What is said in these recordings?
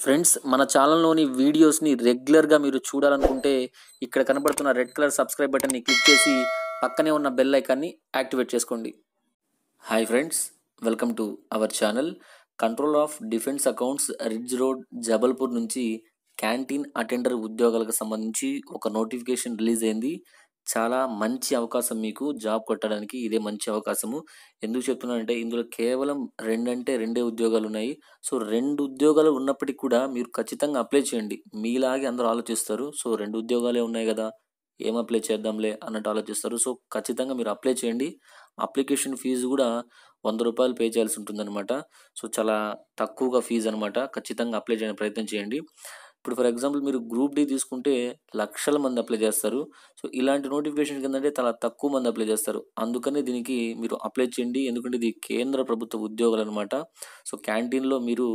Friends మన ఛానల్లోని వీడియోస్ని రెగ్యులర్గా మీరు చూడాలనుకుంటే ఇక్కడ కనబడుతున్న రెడ్ కలర్ సబ్స్క్రైబ్ బటన్ని క్లిక్ చేసి పక్కనే ఉన్న బెల్ ఐకాన్ని యాక్టివేట్ చేసుకోండి. Hi friends welcome to our channel. Control of defence accounts ridge road Jabalpur నుంచి క్యాంటీన్ అటెండర్ ఉద్యోగాలకు సంబంధించి ఒక నోటిఫికేషన్ రిలీజ్ అయింది. చాలా మంచి అవకాశం మీకు జాబ్ కొట్టడానికి ఇదే మంచి అవకాశము. ఎందుకు చెప్తున్నానంటే ఇందులో కేవలం రెండంటే రెండే ఉద్యోగాలు ఉన్నాయి సో రెండు ఉద్యోగాలు ఉన్నప్పటికీ కూడా మీరు ఖచ్చితంగా అప్లై చేయండి. మీలాగే అందరూ ఆలోచిస్తారు. సో రెండు ఉద్యోగాలే ఉన్నాయి కదా ఏం అప్లై చేద్దాంలే అన్నట్టు ఆలోచిస్తారు. సో ఖచ్చితంగా మీరు అప్లై చేయండి. అప్లికేషన్ ఫీజు కూడా వంద రూపాయలు పే చేయాల్సి ఉంటుందన్నమాట. సో చాలా తక్కువగా ఫీజు అనమాట ఖచ్చితంగా అప్లై చేయడానికి ప్రయత్నం చేయండి. ఇప్పుడు ఫర్ ఎగ్జాంపుల్ మీరు గ్రూప్ డి తీసుకుంటే లక్షల మంది అప్లై చేస్తారు. సో ఇలాంటి నోటిఫికేషన్ ఏంటంటే చాలా తక్కువ మంది అప్లై చేస్తారు. అందుకనే దీనికి మీరు అప్లై చేయండి. ఎందుకంటే ఇది కేంద్ర ప్రభుత్వ ఉద్యోగాలు అనమాట సో క్యాంటీన్లో మీరు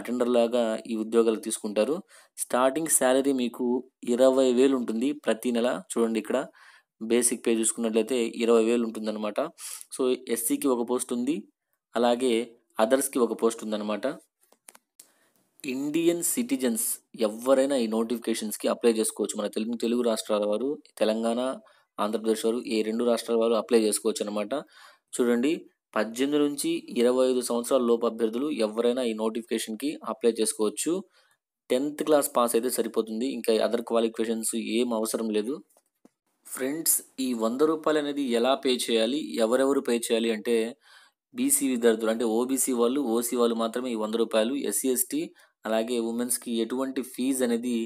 అటెండర్ లాగా ఈ ఉద్యోగాలు తీసుకుంటారు. స్టార్టింగ్ శాలరీ మీకు ఇరవై వేలు ఉంటుంది ప్రతి నెల. చూడండి ఇక్కడ బేసిక్ పే చూసుకున్నట్లయితే ఇరవై వేలు ఉంటుందన్నమాట. సో ఎస్సీకి ఒక పోస్ట్ ఉంది. అలాగే అదర్స్కి ఒక పోస్ట్ ఉందన్నమాట. ఇండియన్ సిటిజన్స్ ఎవరైనా ఈ నోటిఫికేషన్స్కి అప్లై చేసుకోవచ్చు. మన తెలుగు తెలుగు రాష్ట్రాల వారు తెలంగాణ ఆంధ్రప్రదేశ్ వారు ఈ రెండు రాష్ట్రాల వారు అప్లై చేసుకోవచ్చు అనమాట చూడండి పద్దెనిమిది నుంచి ఇరవై ఐదు సంవత్సరాల లోపు అభ్యర్థులు ఎవరైనా ఈ నోటిఫికేషన్కి అప్లై చేసుకోవచ్చు. టెన్త్ క్లాస్ పాస్ అయితే సరిపోతుంది. ఇంకా అదర్ క్వాలిఫికేషన్స్ ఏం అవసరం లేదు. ఫ్రెండ్స్ ఈ వంద రూపాయలు అనేది ఎలా పే చేయాలి? ఎవరెవరు పే చేయాలి అంటే బీసీ విద్యార్థులు అంటే ఓబీసీ వాళ్ళు ఓసీ వాళ్ళు మాత్రమే ఈ వంద రూపాయలు ఎస్సీ ఎస్టీ అలాగే ఉమెన్స్కి ఎటువంటి ఫీజు అనేది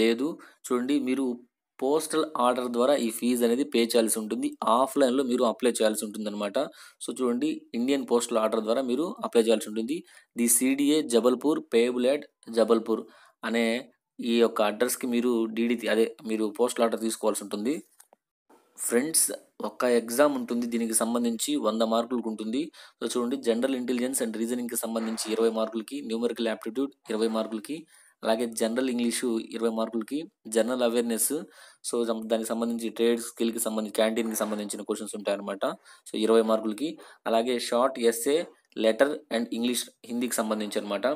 లేదు. చూడండి మీరు పోస్టల్ ఆర్డర్ ద్వారా ఈ ఫీజు అనేది పే చేయాల్సి ఉంటుంది. ఆఫ్లైన్లో మీరు అప్లై చేయాల్సి ఉంటుంది అనమాట సో చూడండి ఇండియన్ పోస్టల్ ఆర్డర్ ద్వారా మీరు అప్లై చేయాల్సి ఉంటుంది. The CDA Jabalpur payable at Jabalpur అనే ఈ యొక్క అడ్రస్కి మీరు డీడీ అదే మీరు పోస్టల్ ఆర్డర్ తీసుకోవాల్సి ఉంటుంది. ఫ్రెండ్స్ ఒక్క ఎగ్జామ్ ఉంటుంది దీనికి సంబంధించి వంద మార్కులకు ఉంటుంది. సో చూడండి జనరల్ ఇంటెలిజెన్స్ అండ్ రీజనింగ్కి సంబంధించి ఇరవై మార్కులకి న్యూమరికల్ యాప్టిట్యూడ్ ఇరవై మార్కులకి అలాగే జనరల్ ఇంగ్లీషు ఇరవై మార్కులకి జనరల్ అవేర్నెస్ సో దానికి సంబంధించి ట్రేడ్ స్కిల్కి సంబంధించి క్యాంటీన్కి సంబంధించిన క్వశ్చన్స్ ఉంటాయన్నమాట. సో ఇరవై మార్కులకి అలాగే short essay letter and English హిందీకి సంబంధించి అనమాట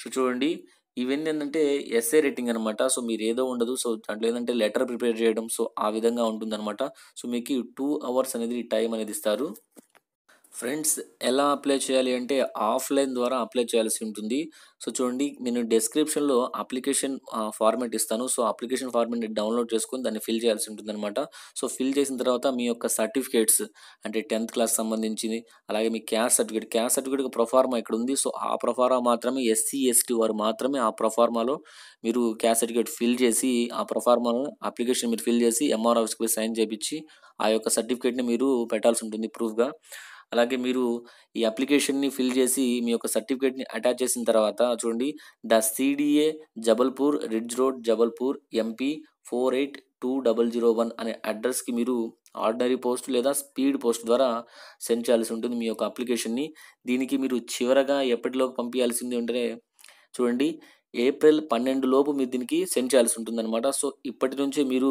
సో చూడండి ఇవన్నీ ఏంటంటే ఎస్ఏ రేటింగ్ అనమాట సో మీరు ఏదో ఉండదు. సో దాంట్లో ఏంటంటే లెటర్ ప్రిపేర్ చేయడం సో ఆ విధంగా ఉంటుందన్నమాట. సో మీకు టూ అవర్స్ అనేది టైం అనేది ఇస్తారు. ఫ్రెండ్స్ ఎలా అప్లై చేయాలి అంటే ఆఫ్లైన్ ద్వారా అప్లై చేయాల్సి ఉంటుంది. సో చూడండి నేను డిస్క్రిప్షన్లో అప్లికేషన్ ఫార్మాట్ ఇస్తాను. సో అప్లికేషన్ ఫార్మేట్ డౌన్లోడ్ చేసుకొని దాన్ని ఫిల్ చేయాల్సి ఉంటుంది అనమాట సో ఫిల్ చేసిన తర్వాత మీ యొక్క సర్టిఫికేట్స్ అంటే టెన్త్ క్లాస్ సంబంధించింది అలాగే మీ caste certificate caste certificate proforma ఇక్కడ ఉంది. సో ఆ ప్రొఫార్మా మాత్రమే ఎస్సీ ఎస్టీ వారు మాత్రమే ఆ ప్రొఫార్మాలో మీరు క్యాస్ట్ సర్టిఫికేట్ ఫిల్ చేసి ఆ ప్రొఫార్మాను అప్లికేషన్ మీరు ఫిల్ చేసి ఎంఆర్ ఆఫీస్కి సైన్ చేయించి ఆ యొక్క సర్టిఫికేట్ని మీరు పెట్టాల్సి ఉంటుంది ప్రూఫ్గా. అలాగే మీరు ఈ అప్లికేషన్ని ఫిల్ చేసి మీ యొక్క సర్టిఫికేట్ని అటాచ్ చేసిన తర్వాత చూడండి the CDA Jabalpur ridge road Jabalpur MP four eight two double zero one అనే అడ్రస్కి మీరు ఆర్డినరీ పోస్ట్ లేదా స్పీడ్ పోస్ట్ ద్వారా సెండ్ చేయాల్సి ఉంటుంది మీ యొక్క అప్లికేషన్ని. దీనికి మీరు చివరగా ఎప్పటిలోకి పంపించాల్సింది ఉంటే చూడండి ఏప్రిల్ పన్నెండు లోపు మీరు దీనికి సెండ్ చేయాల్సి ఉంటుందన్నమాట. సో ఇప్పటి నుంచే మీరు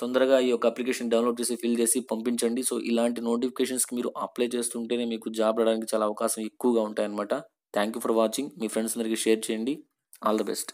తొందరగా ఈ యొక్క అప్లికేషన్ డౌన్లోడ్ చేసి ఫిల్ చేసి పంపించండి. సో ఇలాంటి నోటిఫికేషన్స్కి మీరు అప్లై చేస్తుంటేనే మీకు జాబ్ రావడానికి చాలా అవకాశం ఎక్కువగా ఉంటాయన్నమాట. Thank you for watching. Me friends అందరికీ షేర్ చేయండి. All the best.